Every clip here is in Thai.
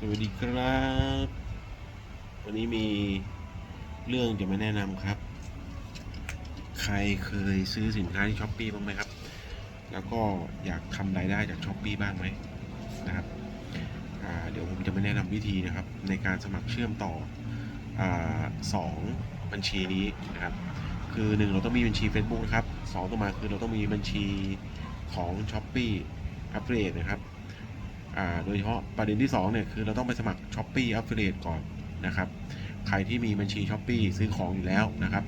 สวัสดีครับ วันนี้มีเรื่องจะมาแนะนำครับ ใครเคยซื้อสินค้าที่ช้อปปีบ้างไหมครับ แล้วก็อยากทำรายได้จากช้อปปีบ้างไหมนะครับเดี๋ยวผมจะมาแนะนำวิธีนะครับ ในการสมัครเชื่อมต่ออสองบัญชีนี้นะครับ คือหนึ่งเราต้องมีบัญชี Facebook นะครับสองต่อมาคือเราต้องมีบัญชีของ s h อ p e e Affiliate นะครับ โดยเฉพาะประเด็นที่2เนี่ยคือเราต้องไปสมัคร s h อ p e e Affiliate ก่อนนะครับ ใครที่มีบัญชี s h อ p e e ซื้อของอยู่แล้วนะครับ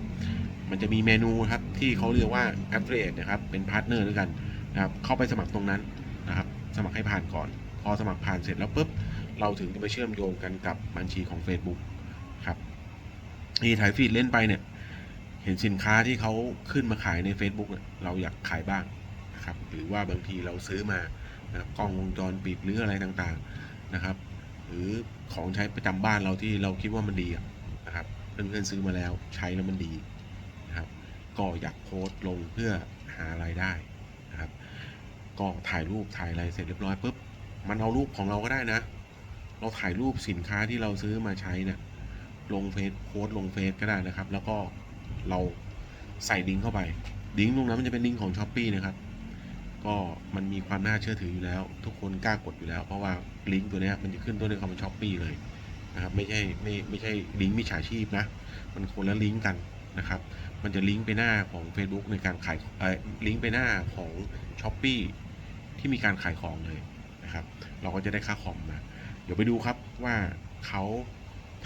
มันจะมีเมนูครับที่เขาเรียกว่า Affiliate นะครับ เป็นพาร์ทเนอร์ด้วยกันนะครับ เข้าไปสมัครตรงนั้นนะครับ สมัครให้ผ่านก่อน พอสมัครผ่านเสร็จแล้วปุ๊บ เราถึงจะไปเชื่อมโยงกันกับบัญชีของ Facebook ครับนี่ถ่ายฟีดเล่นไปเนี่ย เห็นสินค้าที่เขาขึ้นมาขายใน Facebook เนี่ยเราอยากขายบ้างนะครับ หรือว่าบางทีเราซื้อมา นะกล้องวงจรปิดหรืออะไรต่างๆนะครับ หรือของใช้ประจำบ้านเราที่เราคิดว่ามันดีนะครับเพื่อนๆซื้อมาแล้วใช้แล้วมันดีนะครับ ก็อยากโพสต์ลงเพื่อหารายได้นะครับ ก็ถ่ายรูปถ่ายอะไรเสร็จเรียบร้อยปุ๊บมันเอารูปของเราก็ได้นะ เราถ่ายรูปสินค้าที่เราซื้อมาใช้เนี่ยลงเฟซโพสต์ลงเฟซก็ได้นะครับ แล้วก็เราใส่ลิงเข้าไปลิงก์ตรงนั้นมันจะเป็นลิงของช้อปปีนะครับ ก็มันมีความน่าเชื่อถืออยู่แล้ว ทุกคนกล้ากดอยู่แล้ว เพราะว่าลิงก์ตัวนี้มันจะขึ้นต้นด้วยคำว่าช้อปปี้เลยนะครับไม่ใช่ไม่ไม่ใช่ลิงก์มิจฉาชีพนะ มันคนละลิงก์กันนะครับ มันจะลิงก์ไปหน้าของ Facebook ในการขายเอ่อลิงก์ไปหน้าของช้อปปีที่มีการขายของเลยนะครับ เราก็จะได้ค่าคอมมาเดี๋ยวไปดูครับว่าเขา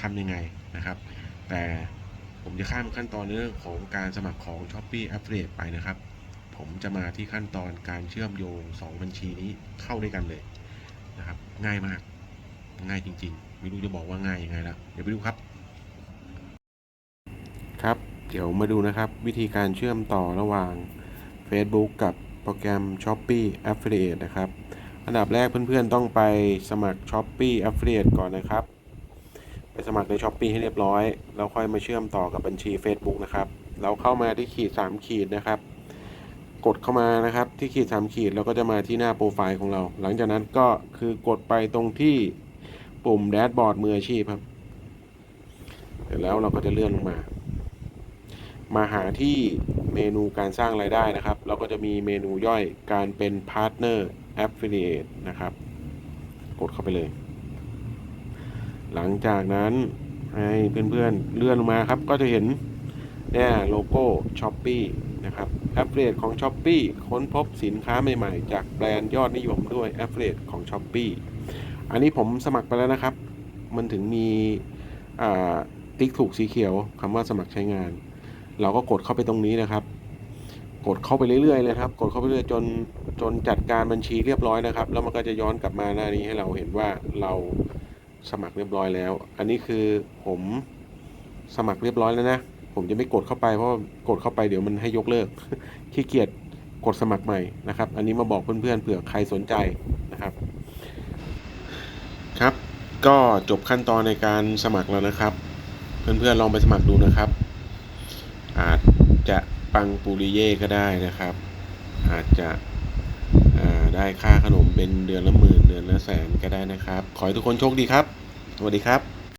ทำยังไงนะครับ แต่ผมจะข้ามขั้นตอนเรื่องของการสมัครของ s h อ p e e Affiliate ไปนะครับ ผมจะมาที่ขั้นตอนการเชื่อมโยง 2 บัญชีนี้เข้าด้วยกันเลยนะครับ ง่ายมาก ง่ายจริงๆ ไม่รู้จะบอกว่าง่ายยังไงแล้วเดี๋ยวไปดูครับ ครับ เดี๋ยวมาดูนะครับ วิธีการเชื่อมต่อระหว่าง Facebook กับโปรแกรม Shopee Affiliate นะครับ อันดับแรกเพื่อนๆต้องไปสมัคร Shopee Affiliate ก่อนนะครับ ไปสมัครใน Shopee ให้เรียบร้อย แล้วค่อยมาเชื่อมต่อกับบัญชี Facebook นะครับ เราเข้ามาที่ขีด 3 ขีดนะครับ กดเข้ามานะครับ ที่ขีด3ขีดแล้วก็จะมาที่หน้าโปรไฟล์ของเรา หลังจากนั้นก็คือกดไปตรงที่ปุ่มแดชบอร์ดมืออาชีพครับเสร็จแล้วเราก็จะเลื่อนลงมา มาหาที่เมนูการสร้างรายได้นะครับ เราก็จะมีเมนูย่อยการเป็นพาร์ทเนอร์ Affiliate นะครับ กดเข้าไปเลย หลังจากนั้นให้เพื่อนๆเลื่อนลงมาครับ ก็จะเห็นเนี่ยโลโก้ s h อ p e e นะครับ Affiliate ของ s h อ p e e ค้นพบสินค้าใหม่ๆ จากแบรนด์ยอดนิยมด้วย Affiliate ของ s h อ p e e อันนี้ผมสมัครไปแล้วนะครับ มันถึงมีติ๊กถูกสีเขียวคำว่าสมัครใช้งาน เราก็กดเข้าไปตรงนี้นะครับ กดเข้าไปเรื่อยๆเลยครับ กดเข้าไปเรื่อยจนจนจัดการบัญชีเรียบร้อยนะครับ แล้วมันก็จะย้อนกลับมาหน้านี้ให้เราเห็นว่าเราสมัครเรียบร้อยแล้ว อันนี้คือผมสมัครเรียบร้อยแล้วนะ ผมจะไม่กดเข้าไปเพราะกดเข้าไปเดี๋ยวมันให้ยกเลิกขี้เกียจกดสมัครใหม่นะครับ อันนี้มาบอกเพื่อนๆเผื่อใครสนใจนะครับ ครับ ก็จบขั้นตอนในการสมัครแล้วนะครับ เพื่อนๆลองไปสมัครดูนะครับ อาจจะปังปูริเย่ก็ได้นะครับ อาจจะได้ค่าขนมเป็นเดือนละหมื่นเดือนละแสนก็ได้นะครับ ขอให้ทุกคนโชคดีครับ สวัสดีครับ